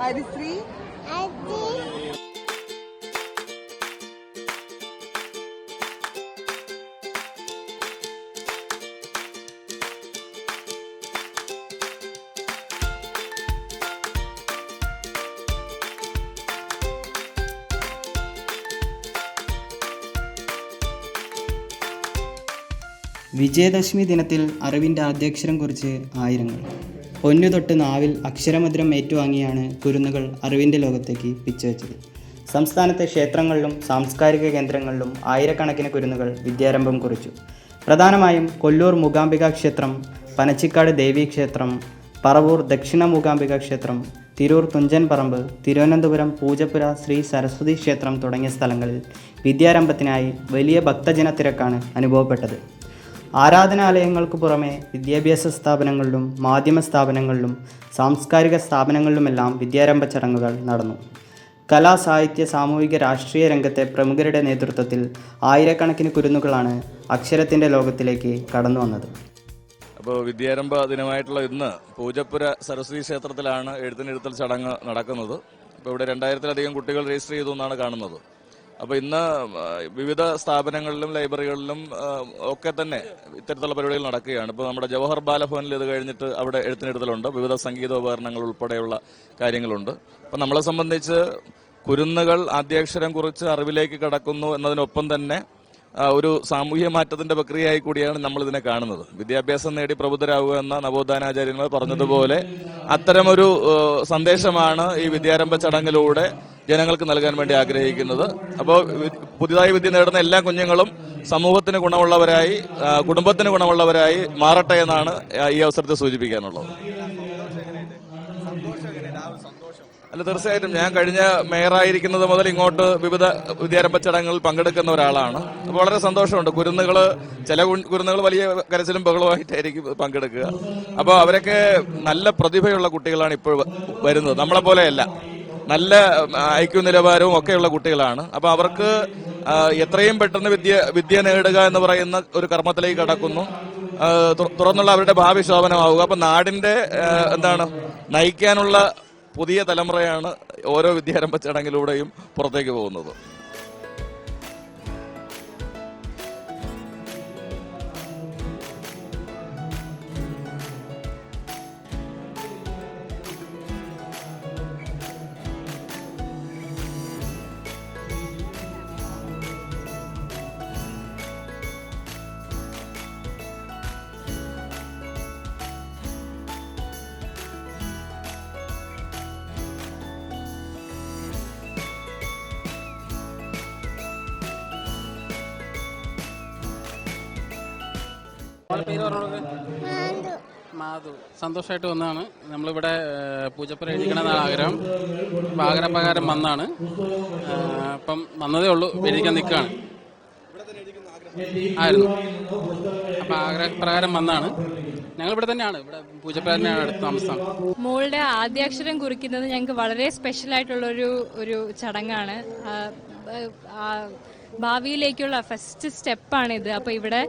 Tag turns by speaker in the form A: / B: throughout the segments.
A: ഹരിശ്രീ
B: വിജയദശമി ദിനത്തിൽ അറിവിന്റെ ആദ്യാക്ഷരം കുറിച്ച് ആയിരങ്ങൾ. പൊന്നു തൊട്ട് നാവിൽ അക്ഷരമുദ്രം ഏറ്റുവാങ്ങിയാണ് കുരുന്നുകൾ അറിവിന്റെ ലോകത്തേക്ക് പിച്ചുവെച്ചത് സംസ്ഥാനത്തെ ക്ഷേത്രങ്ങളിലും സാംസ്കാരിക കേന്ദ്രങ്ങളിലും ആയിരക്കണക്കിന് കുരുന്നുകൾ വിദ്യാരംഭം കുറിച്ചു. പ്രധാനമായും കൊല്ലൂർ മൂകാംബിക ക്ഷേത്രം പനച്ചിക്കാട് ദേവീക്ഷേത്രം പറവൂർ ദക്ഷിണ മൂകാംബിക ക്ഷേത്രം തിരൂർ തുഞ്ചൻ പറമ്പ് തിരുവനന്തപുരം പൂജപ്പുര ശ്രീ സരസ്വതി ക്ഷേത്രം തുടങ്ങിയ സ്ഥലങ്ങളിൽ വിദ്യാരംഭത്തിനായി വലിയ ഭക്തജന തിരക്കാണ് അനുഭവപ്പെട്ടത്. ആരാധനാലയങ്ങൾക്ക് പുറമെ വിദ്യാഭ്യാസ സ്ഥാപനങ്ങളിലും മാധ്യമ സ്ഥാപനങ്ങളിലും സാംസ്കാരിക സ്ഥാപനങ്ങളിലുമെല്ലാം വിദ്യാരംഭ ചടങ്ങുകൾ നടന്നു. കലാ സാഹിത്യ സാമൂഹിക രാഷ്ട്രീയ രംഗത്തെ പ്രമുഖരുടെ നേതൃത്വത്തിൽ ആയിരക്കണക്കിന് കുരുന്നുകളാണ് അക്ഷരത്തിന്റെ ലോകത്തിലേക്ക് കടന്നു വന്നത്.
C: അപ്പോൾ വിദ്യാരംഭ ദിനമായിട്ടുള്ള ഇന്ന് പൂജപ്പുര സരസ്വതി ക്ഷേത്രത്തിലാണ് എഴുത്തിനെഴുത്തൽ ചടങ്ങ് നടക്കുന്നത്. അപ്പോൾ ഇവിടെ രണ്ടായിരത്തിലധികം കുട്ടികൾ രജിസ്റ്റർ ചെയ്തു എന്നാണ് കാണുന്നത്. അപ്പോൾ ഇന്ന് വിവിധ സ്ഥാപനങ്ങളിലും ലൈബ്രറികളിലും ഒക്കെ തന്നെ ഇത്തരത്തിലുള്ള പരിപാടികൾ നടക്കുകയാണ്. ഇപ്പോൾ നമ്മുടെ ജവഹർ ബാലഭവനിൽ ഇത് കഴിഞ്ഞിട്ട് അവിടെ എഴുത്തിനെടുത്തലുണ്ട്. വിവിധ സംഗീതോപകരണങ്ങൾ ഉൾപ്പെടെയുള്ള കാര്യങ്ങളുണ്ട്. അപ്പൊ നമ്മളെ സംബന്ധിച്ച് കുരുന്നുകൾ ആദ്യാക്ഷരം കുറിച്ച് അറിവിലേക്ക് കടക്കുന്നു എന്നതിനൊപ്പം തന്നെ ഒരു സാമൂഹ്യ മാറ്റത്തിന്റെ പ്രക്രിയയായി കൂടിയാണ് നമ്മൾ ഇതിനെ കാണുന്നത്. വിദ്യാഭ്യാസം നേടി പ്രബുദ്ധരാകുക എന്ന നവോത്ഥാനാചാര്യന്മാർ പറഞ്ഞതുപോലെ അത്തരമൊരു സന്ദേശമാണ് ഈ വിദ്യാരംഭ ചടങ്ങിലൂടെ ജനങ്ങൾക്ക് നൽകാൻ വേണ്ടി ആഗ്രഹിക്കുന്നത്. അപ്പോൾ പുതിയതായി വിദ്യ നേടുന്ന എല്ലാ കുഞ്ഞുങ്ങളും സമൂഹത്തിന് ഗുണമുള്ളവരായി കുടുംബത്തിന് ഗുണമുള്ളവരായി മാറട്ടെ എന്നാണ് ഈ അവസരത്തെ സൂചിപ്പിക്കാനുള്ളത്. അല്ല തീർച്ചയായിട്ടും. ഞാൻ കഴിഞ്ഞ മേയറായിരിക്കുന്നത് മുതൽ ഇങ്ങോട്ട് വിവിധ വിദ്യാരംഭ ചടങ്ങുകളിൽ പങ്കെടുക്കുന്ന ഒരാളാണ്. അപ്പോൾ വളരെ സന്തോഷമുണ്ട്. കുരുന്നുകൾ ചില കുരുന്നുകൾ വലിയ കരച്ചിലും ബഹളമായിട്ടായിരിക്കും പങ്കെടുക്കുക. അപ്പോൾ അവരൊക്കെ നല്ല പ്രതിഭയുള്ള കുട്ടികളാണ് ഇപ്പോൾ വരുന്നത്. നമ്മളെ പോലെയല്ല. നല്ല ഐക്യു നിലവാരവും ഒക്കെയുള്ള കുട്ടികളാണ്. അപ്പോൾ അവർക്ക് എത്രയും പെട്ടെന്ന് വിദ്യ വിദ്യ നേടുക എന്ന് പറയുന്ന ഒരു കർമ്മത്തിലേക്ക് കടക്കുന്നു. തുറന്നുള്ള അവരുടെ ഭാവി ശോഭനമാവുക. അപ്പൊ നാടിന്റെ എന്താണ് നയിക്കാനുള്ള പുതിയ തലമുറയാണ് ഓരോ വിദ്യാരംഭ ചടങ്ങിലൂടെയും പുറത്തേക്ക് പോകുന്നത്.
D: മാധു. സന്തോഷമായിട്ട് വന്നതാണ്. നമ്മളിവിടെ പൂജപ്പുര എഴുതിക്കണമെന്നാണ് ആഗ്രഹം. അപ്പം ആഗ്രഹപ്രകാരം വന്നാണ്. അപ്പം വന്നതേ ഉള്ളൂ. എഴുതിക്കാൻ നിൽക്കുകയാണ് ആയിരുന്നു. അപ്പം ആഗ്രഹപ്രകാരം വന്നാണ്. ഞങ്ങൾ ഇവിടെ തന്നെയാണ്. ഇവിടെ പൂജപ്പുര തന്നെയാണ് അടുത്ത താമസം.
E: മോളുടെ ആദ്യാക്ഷരം കുറിക്കുന്നത് ഞങ്ങൾക്ക് വളരെ സ്പെഷ്യൽ ആയിട്ടുള്ള ഒരു ഒരു ചടങ്ങാണ് ഭാവിയിലേക്കുള്ള ഫസ്റ്റ് സ്റ്റെപ്പാണിത്. അപ്പോൾ ഇവിടെ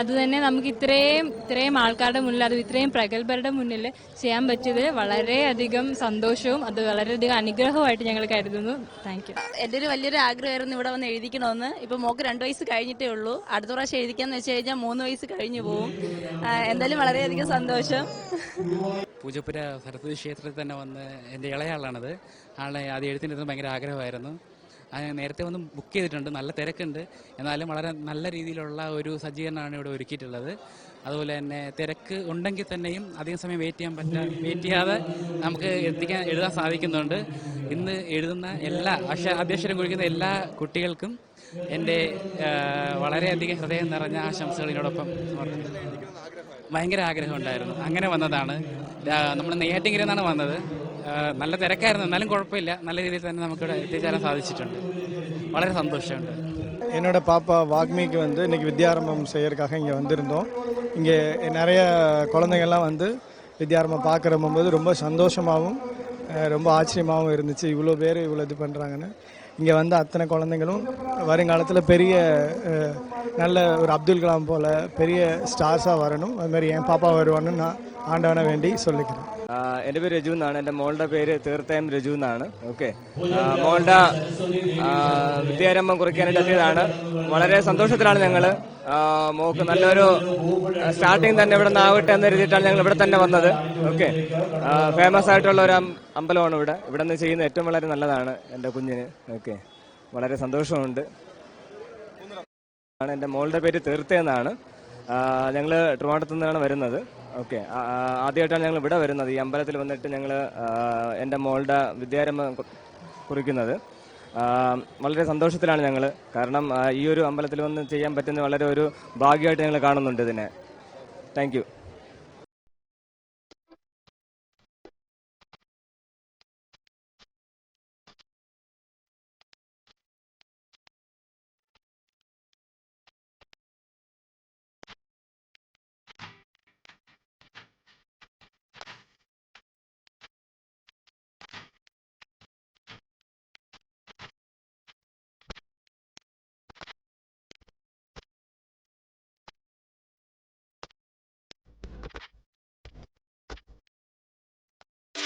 E: അത് തന്നെ നമുക്ക് ഇത്രയും ഇത്രയും ആൾക്കാരുടെ മുന്നിൽ അത് ഇത്രയും പ്രഗത്ഭരുടെ മുന്നിൽ ചെയ്യാൻ പറ്റിയത് വളരെയധികം സന്തോഷവും അത് വളരെയധികം അനുഗ്രഹമായിട്ട് ഞങ്ങൾ കരുതുന്നു. താങ്ക് യു
F: എന്റെ ഒരു വലിയൊരു ആഗ്രഹമായിരുന്നു ഇവിടെ വന്ന് എഴുതിക്കണമെന്ന്. ഇപ്പൊ മോക്ക് രണ്ട് വയസ്സ് കഴിഞ്ഞിട്ടേ ഉള്ളൂ. അടുത്ത പ്രാവശ്യം എഴുതിക്കാന്ന് വെച്ച് കഴിഞ്ഞാൽ മൂന്ന് വയസ്സ് കഴിഞ്ഞു പോകും എന്തായാലും വളരെയധികം സന്തോഷം.
D: പൂജപ്പുര സരസ്വതി ക്ഷേത്രത്തിൽ തന്നെ വന്ന് എന്റെ ഇളയാളാണത്. ആളെ അത് എഴുത്തിന്റെ ഭയങ്കര ആഗ്രഹമായിരുന്നു. നേരത്തെ വന്ന് ബുക്ക് ചെയ്തിട്ടുണ്ട്. നല്ല തിരക്കുണ്ട്. എന്നാലും വളരെ നല്ല രീതിയിലുള്ള ഒരു സജ്ജീകരണമാണ് ഇവിടെ ഒരുക്കിയിട്ടുള്ളത്. അതുപോലെ തന്നെ തിരക്ക് ഉണ്ടെങ്കിൽ തന്നെയും അധികം സമയം വെയിറ്റ് ചെയ്യാൻ പറ്റാ വെയിറ്റ് ചെയ്യാതെ നമുക്ക് എത്തിക്കാൻ എഴുതാൻ സാധിക്കുന്നുണ്ട്. ഇന്ന് എഴുതുന്ന എല്ലാ അക്ഷ അധ്യക്ഷരം കുറിക്കുന്ന എല്ലാ കുട്ടികൾക്കും എന്റെ വളരെയധികം ഹൃദയം നിറഞ്ഞ ആശംസകളിനോടൊപ്പം ഭയങ്കര ആഗ്രഹം ഉണ്ടായിരുന്നു. അങ്ങനെ വന്നതാണ്. നമ്മൾ നെയ്യാറ്റിങ്കരെന്നാണ് വന്നത്. നല്ല തിരക്കായിരുന്നു എന്നാലും കുഴപ്പമില്ല നല്ല രീതിയിൽ തന്നെ നമുക്കിവിടെ എത്തിച്ചേരാൻ സാധിച്ചിട്ടുണ്ട് വളരെ സന്തോഷമുണ്ട്
G: என்னோட பாப்பா வாக்மிக்கு வந்து இன்னைக்கு வித்யாரம்பம் செய்யறதுக்காக இங்கே வந்திருந்தோம் இங்கே நிறைய குழந்தைங்கள்லாம் வந்து வித்யாரம்பம் பார்க்குற போது ரொம்ப சந்தோஷமாகவும் அஹ், ரொம்ப ஆச்சரியமாகவும் இருந்துச்சு இவ்வளோ பேர் இவ்வளோ இது பண்ணுறாங்கன்னு இங்கே வந்து அத்தனை குழந்தைங்களும் வருங்காலத்தில் பெரிய அஹ், நல்ல ஒரு அப்துல் கலாம் போல் பெரிய ஸ்டார்ஸாக வரணும் அது மாதிரி என் பாப்பா வருவான்னு நான் ஆண்டவனை வேண்டி சொல்லிக்கிறேன்
A: എന്റെ പേര് രജു എന്നാണ്. എന്റെ മോളുടെ പേര് തീർച്ചയായും രജു എന്നാണ്. ഓക്കെ. മോളുടെ വിദ്യാരംഭം കുറിക്കാനായിട്ട് എത്തിയതാണ്. വളരെ സന്തോഷത്തിലാണ് ഞങ്ങൾ മോക്ക് നല്ലൊരു സ്റ്റാർട്ടിങ് തന്നെ ഇവിടെ നിന്നാവട്ടെ എന്ന് എഴുതിയിട്ടാണ് ഞങ്ങൾ ഇവിടെ തന്നെ വന്നത്. ഓക്കെ. ഫേമസ് ആയിട്ടുള്ള ഒരു അമ്പലമാണ് ഇവിടെ. ഇവിടെ നിന്ന് ചെയ്യുന്ന ഏറ്റവും വളരെ നല്ലതാണ് എന്റെ കുഞ്ഞിന്. ഓക്കെ. വളരെ സന്തോഷമുണ്ട്. ആണ് എന്റെ മോളുടെ പേര് തീർത്ത എന്നാണ്. ഞങ്ങൾ ട്രിവാണ്ടത്തു നിന്നാണ് വരുന്നത്. ഓക്കെ. ആദ്യമായിട്ടാണ് ഞങ്ങൾ ഇവിടെ വരുന്നത്. ഈ അമ്പലത്തിൽ വന്നിട്ട് ഞങ്ങൾ എന്റെ മോളുടെ വിദ്യാരംഭം കുറിക്കുന്നത്. വളരെ സന്തോഷത്തിലാണ് ഞങ്ങൾ കാരണം ഈ ഒരു അമ്പലത്തിൽ വന്ന് ചെയ്യാൻ പറ്റുന്ന വളരെ ഒരു ഭാഗ്യമായിട്ട് ഞങ്ങൾ കാണുന്നുണ്ട് ഇതിനെ. Thank